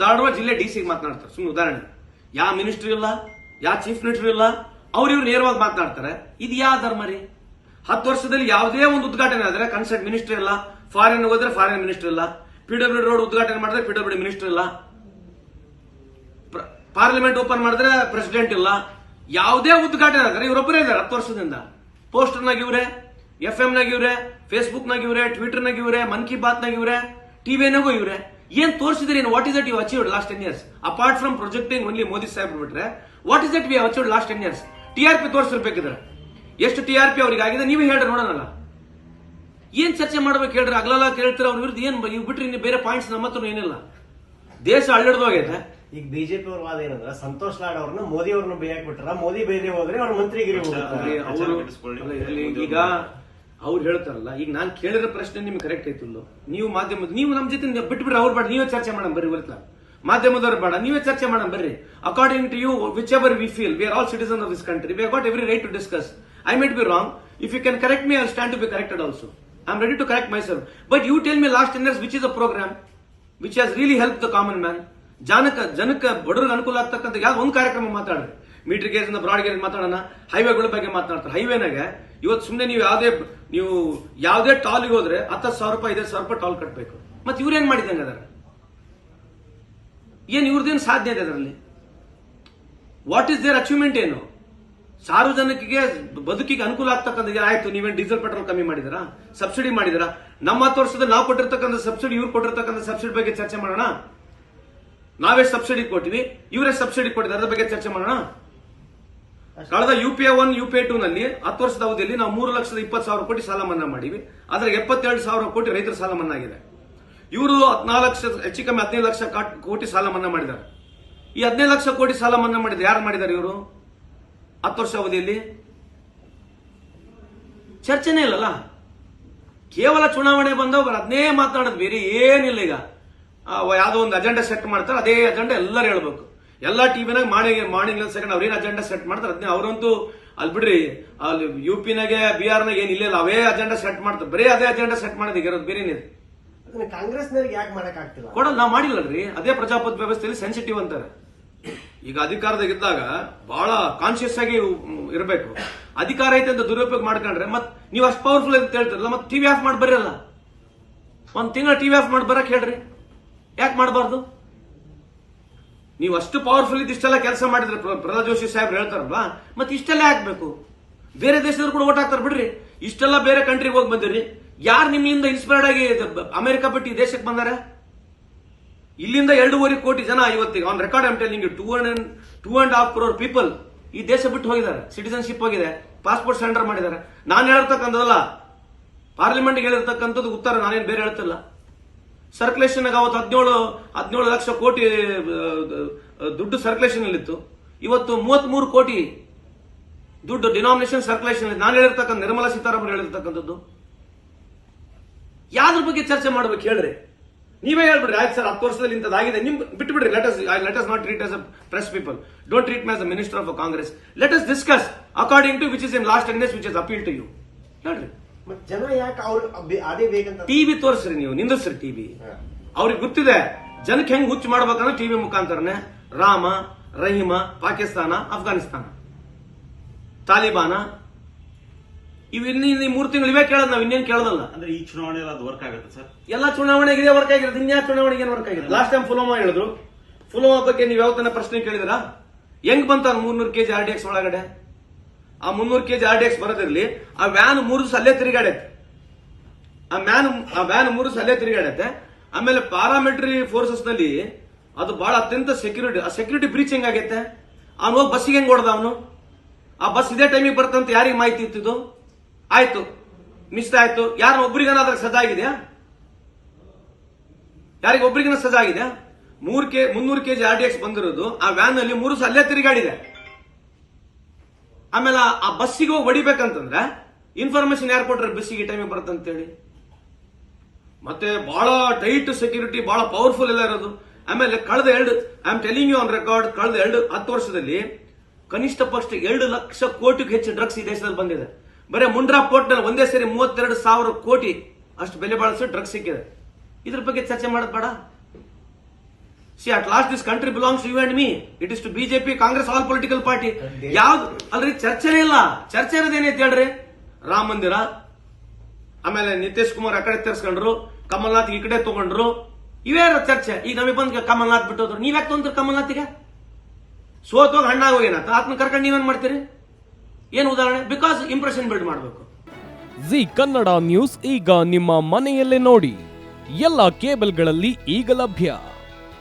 ಧಾರವಾಡ ಜಿಲ್ಲೆ ಡಿ ಸಿಗೆ ಮಾತನಾಡ್ತಾರೆ. ಸುಮ್ಮನೆ ಉದಾಹರಣೆ. ಯಾವ ಮಿನಿಸ್ಟರ್ ಇಲ್ಲ ಯಾವ ಚೀಫ್ ಮಿನಿಸ್ಟರ್ ಇಲ್ಲ, ಅವ್ರಿವ್ರು ನೇರವಾಗಿ ಮಾತನಾಡ್ತಾರೆ. ಇದು ಯಾವ ಧರ್ಮ ರೀ? ಹತ್ತು ವರ್ಷದಲ್ಲಿ ಯಾವುದೇ ಒಂದು ಉದ್ಘಾಟನೆ ಆದರೆ ಕನ್ಸರ್ಟ್ ಮಿನಿಸ್ಟರ್ ಇಲ್ಲ ಫಾರಿನ್ ಹೋದ್ರೆ ಫಾರಿನ್ ಮಿನಿಸ್ಟರ್ ಇಲ್ಲ ಪಿಡಬ್ಲ್ಯೂ ರೋಡ್ ಉದ್ಘಾಟನೆ ಮಾಡಿದ್ರೆ ಪಿಡಬ್ಲ್ಯೂ ಮಿನಿಸ್ಟರ್ ಇಲ್ಲ. ಪ್ರ- ಪಾರ್ಲಿಮೆಂಟ್ ಓಪನ್ ಮಾಡಿದ್ರೆ ಪ್ರೆಸಿಡೆಂಟ್ ಇಲ್ಲ. ಯಾವುದೇ ಉದ್ಘಾಟನೆ ಆದ್ರೆ ಇವರೊಬ್ಬರೇ ಇದ್ದಾರೆ ಹತ್ತು ವರ್ಷದಿಂದ. ಪೋಸ್ಟರ್ನಾಗ ಇವರೇ ಎಫ್ ಎಂ ಇವರೇ ಇವ್ರೆ ಇವರೇ ನಾಗ ಇವ್ರೆ ಮನ್ ಕಿ ಬಾತ್ ನಾಗ ಇವ್ರೆ ಟಿವಿನಾಗೂ ಇವ್ರೆ. ಏನ್ ತೋರಿಸಿದ್ರಿ what is that you achieve last ten years apart from projecting only Modi Saheb ಬಿಟ್ರೆ what is that we achieve last ten years T R P ತೋರಿಸಿರ್ಬೇಕಿದ್ರೆ. ಎಷ್ಟು ಟಿ ಆರ್ ಪಿ ಅವ್ರಿಗೆ ಆಗಿದೆ ನೀವೇ ಹೇಳ್ರಿ ನೋಡೋಣಲ್ಲ. ಏನ್ ಚರ್ಚೆ ಮಾಡ್ಬೇಕು ಹೇಳ್ರಿ? ಅಗಲಲ್ಲ ಕೇಳ್ತಿರ ಅವ್ರ ವಿರುದ್ಧ ಏನ್ ಇವ್ ಬಿಟ್ರಿ ಇನ್ನು ಬೇರೆ ಪಾಯಿಂಟ್ಸ್ ನಮ್ಮ ಹತ್ರ ಏನಿಲ್ಲ. ದೇಶ ಅಳ್ಳಿಡ್ದೋಗೈತೆ ಈಗ ಬಿಜೆಪಿ ಅವ್ರ ವಾದ ಏನಂದ್ರೆ ಸಂತೋಷ್ ಲಾಡ್ ಅವ್ರನ್ನ ಮೋದಿ ಅವ್ರನ್ನ ಬೇಯಕ್ ಬಿಟ್ರ ಮೋದಿ ಬೇರೆ ಹೋದ್ರೆ ಅವ್ರ ಮಂತ್ರಿಗಿರಿ ಈಗ ಅವ್ರು ಹೇಳ್ತಾರಲ್ಲ, ಈಗ ನಾನು ಕೇಳಿರೋ ಪ್ರಶ್ನೆ ನಿಮ್ಗೆ ಕರೆಕ್ಟ್ ಐತಿಲ್ಲೋ ನೀವು ಮಾಧ್ಯಮ ನೀವು ನಮ್ಮ ಜೊತೆ ಬಿಟ್ಬಿಡ್ರಿ ಅವ್ರು ಬೇಡ, ನೀವೇ ಚರ್ಚೆ ಮಾಡೋಣ, ಬರ್ರಿ ಬರ್ತಾ ಮಾಧ್ಯಮದವ್ರು ಬೇಡ, ನೀವೇ ಚರ್ಚೆ ಮಾಡೋಣ, ಬರ್ರಿ. According to you whichever we feel we are all citizen of this country we got every right to discuss I might be wrong if you can correct me I stand to be corrected also I am ready to correct myself but you tell me last ten years which is a programme which has really help the common man ಜನಕ್ಕೆ ಜನಕ್ಕೆ ಬಡವ್ರಿಗೆ ಅನುಕೂಲ ಆಗ್ತಕ್ಕಂಥ ಯಾವ್ದು ಒಂದು ಕಾರ್ಯಕ್ರಮ ಮಾತಾಡ್ರಿ metre gauge broad gauge ಮಾತಾಡೋಣ. ಹೈವೇಗಳ ಬಗ್ಗೆ ಮಾತನಾಡ್ತಾರೆ. ಹೈವೇನಾಗ ಇವತ್ತು ಸುಮ್ಮನೆ ನೀವು ಯಾವುದೇ ನೀವು ಯಾವುದೇ ಟಾಲ್ಗೆ ಹೋದ್ರೆ ಹತ್ತು ಸಾವಿರ ರೂಪಾಯಿ ಐದು ಸಾವಿರ ರೂಪಾಯಿ ಟಾಲ್ ಕಟ್ಟಬೇಕು ಮತ್ತೆ ಇವ್ರೇನ್ ಮಾಡಿದಂಗೆ ಅದರ? ಏನು ಇವ್ರದ್ದೇನು ಸಾಧ್ಯ ಇದೆ ಅದರಲ್ಲಿ? ವಾಟ್ ಈಸ್ ದೇರ್ ಅಚೀವ್ಮೆಂಟ್ ಏನು? ಸಾರ್ವಜನಿಕರಿಗೆ ಬದುಕಿಗೆ ಅನುಕೂಲ ಆಗ್ತಕ್ಕಂಥ ಇದೆ, ಆಯ್ತು? ನೀವೇನು ಡೀಸೆಲ್ ಪೆಟ್ರೋಲ್ ಕಮ್ಮಿ ಮಾಡಿದಿರಾ? ಸಬ್ಸಿಡಿ ಮಾಡಿದಿರಾ? ನಮ್ಮ ಹತ್ತು ವರ್ಷದ ನಾವು ಕೊಟ್ಟಿರ್ತಕ್ಕಂಥ ಸಬ್ಸಿಡಿ ಇವ್ರು ಕೊಟ್ಟಿರ್ತಕ್ಕಂಥ ಸಬ್ಸಿಡಿ ಬಗ್ಗೆ ಚರ್ಚೆ ಮಾಡೋಣ. ನಾವೇ ಸಬ್ಸಿಡಿ ಕೊಟ್ಟಿವಿ ಇವರೇ ಸಬ್ಸಿಡಿ ಕೊಟ್ಟಿದ್ದಾರೆ ಅದ್ರ ಬಗ್ಗೆ ಚರ್ಚೆ ಮಾಡೋಣ. ಕಳೆದ U P one U P two ನಲ್ಲಿ ಹತ್ತು ವರ್ಷದ ಅವಧಿಯಲ್ಲಿ ನಾವು ಮೂರು ಲಕ್ಷದ ಇಪ್ಪತ್ತು ಸಾವಿರ ಕೋಟಿ ಸಾಲ ಮನ್ನಾ ಮಾಡಿವಿ ಆದರೆ ಎಪ್ಪತ್ತೆರಡು ಸಾವಿರ ಕೋಟಿ ರೈತರ ಸಾಲ ಮನ್ನಾ ಆಗಿದೆ. ಇವರು ಹದಿನಾಲ್ಕು ಲಕ್ಷ, ಹೆಚ್ಚು ಕಮ್ಮಿ ಹದಿನೈದು ಲಕ್ಷ ಕಾಟ್- ಸಾಲ ಮನ್ನಾ ಮಾಡಿದ್ದಾರೆ. ಈ ಹದಿನೈದು ಲಕ್ಷ ಕೋಟಿ ಸಾಲ ಮನ್ನಾ ಮಾಡಿದ್ದಾರೆ ಯಾರು ಮಾಡಿದ್ದಾರೆ ಇವರು? ಹತ್ತು ವರ್ಷ ಅವಧಿಯಲ್ಲಿ? ಚರ್ಚೆನೇ ಇಲ್ಲಲ್ಲ? ಕೇವಲ ಚುನಾವಣೆ ಬಂದವಾಗ ಅದನ್ನೇ ಮಾತನಾಡೋದು ಬೇರೆ ಏನಿಲ್ಲ ಈಗ. ಯಾವ್ದೋ ಒಂದು ಅಜೆಂಡಾ ಸೆಟ್ ಮಾಡ್ತಾರೆ, ಅದೇ ಅಜೆಂಡಾ ಎಲ್ಲರೂ ಹೇಳ್ಬೇಕು. ಎಲ್ಲಾ ಟಿವಿನಾಗ ಮಾರ್ನಿಂಗ್ ಮಾರ್ನಿಂಗ್ ಸೆಕೆಂಡ್ ಅವ್ರೇನು ಅಜೆಂಡಾ ಸೆಟ್ ಮಾಡ್ತಾರೆ ಅದನ್ನೇ ಅವರಂತೂ ಅಲ್ಲಿ ಬಿಡ್ರಿ ಅಲ್ಲಿ ಯು ಪಿನಾಗೆ ಬಿಹಾರ್ನಾಗ ಏನ್ ಇಲ್ಲ ಅವೇ ಅಜೆಂಡಾ ಸೆಟ್ ಮಾಡ್ತಾರೆ. ಬರೀ ಅದೇ ಅಜೆಂಡಾ ಸೆಟ್ ಮಾಡೋದು ಇರೋದು ಬೇರೆ ಏನಿದೆ? ಕಾಂಗ್ರೆಸ್ನವ್ರಿಗೆ ಯಾಕೆ ಮಾಡಕ್ ಆಗ್ತಿಲ್ಲ? ಕೊಡಲ್ಲ ನಾವು ಮಾಡಿಲ್ಲಲ್ರಿ ಅದೇ ಪ್ರಜಾಪ್ರಭುತ್ವ ವ್ಯವಸ್ಥೆಯಲ್ಲಿ ಸೆನ್ಸಿಟಿವ್ ಅಂತಾರೆ. ಈಗ ಅಧಿಕಾರದಾಗ ಇದ್ದಾಗ ಬಹಳ ಕಾನ್ಶಿಯಸ್ ಆಗಿ ಇರಬೇಕು. ಅಧಿಕಾರ ಐತೆ ಅಂತ ದುರುಪಯೋಗ ಮಾಡ್ಕೊಂಡ್ರೆ ಮತ್ ನೀವು ಅಷ್ಟು ಪವರ್ಫುಲ್ ಅಂತ ಹೇಳ್ತಿರಲ್ಲ ಮತ್ತೆ ಟಿವಿ ಆಫ್ ಮಾಡಿ ಬರಲ್ಲ ಒಂದ್ ತಿಂಗಳ ಟಿವಿ ಆಫ್ ಮಾಡಿ ಬರಕ್ ಹೇಳ್ರಿ. ಯಾಕೆ ಮಾಡಬಾರ್ದು? ನೀವು ಅಷ್ಟು ಪವರ್ಫುಲ್ ಇದ್ದು ಇಷ್ಟೆಲ್ಲ ಕೆಲಸ ಮಾಡಿದ್ರೆ ಪ್ರ- ಪ್ರಹ್ಲಾದ್ ಜೋಶಿ ಸಾಹೇಬ್ರು ಹೇಳ್ತಾರಲ್ವಾ? ಮತ್ತೆ ಇಷ್ಟೆಲ್ಲ ಹಾಕ್ಬೇಕು ಬೇರೆ ದೇಶದವ್ರು ಕೂಡ ಓಟ್ ಹಾಕ್ತಾರೆ, ಬಿಡ್ರಿ. ಇಷ್ಟೆಲ್ಲ ಬೇರೆ ಕಂಟ್ರಿಗೆ ಹೋಗಿ ಬಂದಿರಿ ಯಾರು ನಿಮ್ಮಿಂದ ಇನ್ಸ್ಪೈರ್ಡ್ ಆಗಿ ಅಮೆರಿಕ ಬಿಟ್ಟು ಈ ದೇಶಕ್ಕೆ ಬಂದಾರೆ? ಇಲ್ಲಿಂದ ಎರಡೂವರೆ ಕೋಟಿ ಜನ ಇವತ್ತಿಗೆ on record I'm telling two and two and half crore people ಈ ದೇಶ ಬಿಟ್ಟು ಹೋಗಿದ್ದಾರೆ. ಸಿಟಿಸನ್ಶಿಪ್ ಹೋಗಿದೆ. ಪಾಸ್ಪೋರ್ಟ್ ಸೆಂಡರ್ ಮಾಡಿದ್ದಾರೆ. ನಾನು ಹೇಳಿರ್ತಕ್ಕಂಥದ್ದಲ್ಲ ಪಾರ್ಲಿಮೆಂಟ್ಗೆ ಹೇಳಿರ್ತಕ್ಕಂಥದ್ದು ಉತ್ತರ ನಾನೇನು ಬೇರೆ ಹೇಳ್ತಿಲ್ಲ. ಸರ್ಕ್ಯುಲೇಷನ್ ಅವತ್ತು ಹದಿನೇಳು ಹದಿನೇಳು ಲಕ್ಷ ಕೋಟಿ ದುಡ್ಡು ಸರ್ಕ್ಯುಲೇಷನ್ ಅಲ್ಲಿತ್ತು. ಇವತ್ತು ಮೂವತ್ಮೂರು ಕೋಟಿ ದುಡ್ಡು ಡಿನಾಮಿನೇಷನ್ ಸರ್ಕ್ಯುಲೇಷನ್ ನಾನು ಹೇಳಿರ್ತಕ್ಕಂಥ ನಿರ್ಮಲಾ ಸೀತಾರಾಮನ್ ಹೇಳಿರ್ತಕ್ಕಂಥದ್ದು. ಯಾವ್ದ್ರ ಬಗ್ಗೆ ಚರ್ಚೆ ಮಾಡ್ಬೇಕು ಹೇಳ್ರಿ. ನೀವೇ ಹೇಳ್ಬಿಡ್ರಿ, ಆಯ್ತು ಸರ್, ಹತ್ತು ವರ್ಷದಲ್ಲಿ ಇಂಥದ್ದಾಗಿದೆ ನಿಮ್ ಬಿಟ್ಟು ಬಿಡ್ರಿ let's let us not treat as a press people don't treat my as a minister of Congress let us discuss according to which is in last ten which is appeal to you ಹೇಳ್ರಿ. ಜನ ಯಾಕೆ ಅವ್ರು ಅದೇ ಬೇಕಂತ TV ತೋರಿಸ್ರಿ ನೀವು ನಿಂದಿಸ್ರಿ TV. ಅವ್ರಿಗೆ ಗೊತ್ತಿದೆ ಜನಕ್ಕೆ ಹೆಂಗ್ ಹುಚ್ಚು ಮಾಡ್ಬೇಕಂದ್ರೆ ಟಿವಿ ಮುಖಾಂತರನೇ ರಾಮ ರಹೀಮ ಪಾಕಿಸ್ತಾನ ಅಫ್ಘಾನಿಸ್ತಾನ ತಾಲಿಬಾನ. ಇವ್ ಇನ್ನ ಮೂರು ತಿಂಗಳು ಇವೇ ಕೇಳೋದು ನಾವು ಇನ್ನೇನು ಕೇಳೋದಲ್ಲ. ಅಂದ್ರೆ ಈ ಚುನಾವಣೆಯಲ್ಲಿ ಅದು ವರ್ಕ್ ಆಗುತ್ತೆ ಸರ್? ಎಲ್ಲ ಚುನಾವಣೆಗೆ ಇದೇ ವರ್ಕ್ ಆಗಿರೋದು ಇನ್ಯಾ ಚುನಾವಣೆಗೆ ಏನು ವರ್ಕ್ ಆಗಿದೆ ಲಾಸ್ಟ್ ಟೈಮ್ ಪುಲ್ವಾಮಾ ಹೇಳಿದ್ರು. ಪುಲ್ವಾಮಾ ಬಗ್ಗೆ ನೀವು ಯಾವ ತನ ಪ್ರಶ್ನೆ ಕೇಳಿದ್ರ? ಹೆಂಗ್ ಬಂತ ಮೂರ್ನೂರು ಕೆಜಿ ಆರ್ ಡಿ ಎಕ್ಸ್ ಒಳಗಡೆ? ಆ ಮುನ್ನೂರು ಕೆಜಿ ಆರ್ ಡಿ ಎಕ್ಸ್ ಬರೋದಿರ್ಲಿ, ಆ ವ್ಯಾನ್ ಮೂರು ಅಲ್ಲೇ ತಿರುಗಾಡೈತೆ ಆ ಮ್ಯಾನ್ ಆ ವ್ಯಾನ್ ಮೂರು ಅಲ್ಲೇ ತಿರುಗಾಡೈತೆ ಆಮೇಲೆ ಪ್ಯಾರಾಮಿಲಿಟರಿ ಫೋರ್ಸಸ್ನಲ್ಲಿ ಅದು ಬಹಳ ಅತ್ಯಂತ ಸೆಕ್ಯೂರಿಟಿ ಆ ಸೆಕ್ಯೂರಿಟಿ ಬ್ರೀಚ್ ಹೆಂಗಾಗೈತೆ ಅವ್ನು ಹೋಗಿ ಬಸ್ಸಿಗೆ ಹೆಂಗ್ ಹೊಡೆದ ಅವನು? ಆ ಬಸ್ ಇದೇ ಟೈಮಿಗೆ ಬರ್ತಂತ ಯಾರಿಗೆ ಮಾಹಿತಿ ಇತ್ತಿದ್ದು? ಆಯ್ತು. ಮಿಸ್ ಆಯ್ತು. ಯಾರ ಒಬ್ರಿಗೇನಾದ್ರೂ ಆಗಿದೆಯಾ? ಯಾರಿಗೆ ಒಬ್ರಿಗಿನ ಆಗಿದೆ ಮೂರ್ ಕೆ, ಮುನ್ನೂರು ಕೆಜಿ ಆರ್ ಡಿ ಎಕ್ಸ್ ಬಂದಿರೋದು, ಆ ವ್ಯಾನ್ ಅಲ್ಲಿ ಮೂರು ಅಲ್ಲೇ ತಿರುಗಾಡಿದೆ. ಆಮೇಲೆ ಆ- ಬಸ್ಸಿಗೆ ಹೋಗಿ ಹೊಡಿಬೇಕಂತಂದ್ರೆ ಇನ್ಫಾರ್ಮೇಶನ್ ಯಾರು ಕೊಟ್ರೆ ಬಸ್ಸಿಗೆ ಟೈಮಿಗೆ ಬರುತ್ತಂತೇಳಿ. ಮತ್ತೆ ಬಹಳ ಟೈಟ್ ಸೆಕ್ಯೂರಿಟಿ ಬಹಳ ಪವರ್ಫುಲ್ ಎಲ್ಲ ಇರೋದು. ಆಮೇಲೆ ಕಳೆದ ಎರಡು I am telling you on record ಕಳೆದ ಎರಡು ಹತ್ತು ವರ್ಷದಲ್ಲಿ ಕನಿಷ್ಠ ಪಕ್ಷ ಎರಡು ಲಕ್ಷ ಕೋಟಿಗೂ ಹೆಚ್ಚು ಡ್ರಗ್ಸ್ ಈ ದೇಶದಲ್ಲಿ ಬಂದಿದೆ. ಬರೀ ಮುಂಡ್ರಾ ಪೋರ್ಟ್ನಲ್ಲಿ ಒಂದೇ ಸರಿ ಮೂವತ್ತೆರಡು ಸಾವಿರ ಕೋಟಿ ಅಷ್ಟು ಬೆಲೆ ಬಾಳಿಸಿ ಡ್ರಗ್ಸ್ ಸಿಕ್ಕಿದೆ. ಇದ್ರ ಬಗ್ಗೆ ಚರ್ಚೆ ಮಾಡೋದು ಬೇಡ see at last this country belongs you and me it is to BJP Congress all political party ಯಾವ್ದು? ಅಲ್ರಿ ಚರ್ಚೆನೇ ಇಲ್ಲ. ಚರ್ಚೆ ಇರೋದೇನೈತೆ ಹೇಳ್ರಿ? ರಾಮ ಮಂದಿರ ಆಮೇಲೆ ನಿತೀಶ್ ಕುಮಾರ್ ಆ ಕಡೆ ತರ್ಸ್ಕೊಂಡ್ರು ಕಮಲ್ನಾಥ್ ಈ ಕಡೆ ತಗೊಂಡ್ರು. ಇವೇ ಇರೋ ಚರ್ಚೆ. ಈಗ ನಮಗೆ ಬಂದ್ ಕಮಲ್ನಾಥ್ ಬಿಟ್ಟೋದ್ರು ನೀವ್ ಯಾಕೆ ತೊಂದ್ರೆ ಕಮಲ್ನಾಥ್ಗೆ? ಸೋತೋಗಿ ಹಣ್ಣಾಗ ಹೋಗೇನತ್ತ ಆತ್ಮ ಕರ್ಕೊಂಡು ನೀವೇನ್ ಮಾಡ್ತೀರಿ? ಏನ್ ಉದಾಹರಣೆ? ಬಿಕಾಸ್ ಇಂಪ್ರೆಷನ್ ಬಿಲ್ಡ್ ಮಾಡಬೇಕು. ಜಿ ಕನ್ನಡ ನ್ಯೂಸ್ ಈಗ ನಿಮ್ಮ ಮನೆಯಲ್ಲೇ ನೋಡಿ. ಎಲ್ಲ ಕೇಬಲ್ಗಳಲ್ಲಿ ಈಗ ಲಭ್ಯ.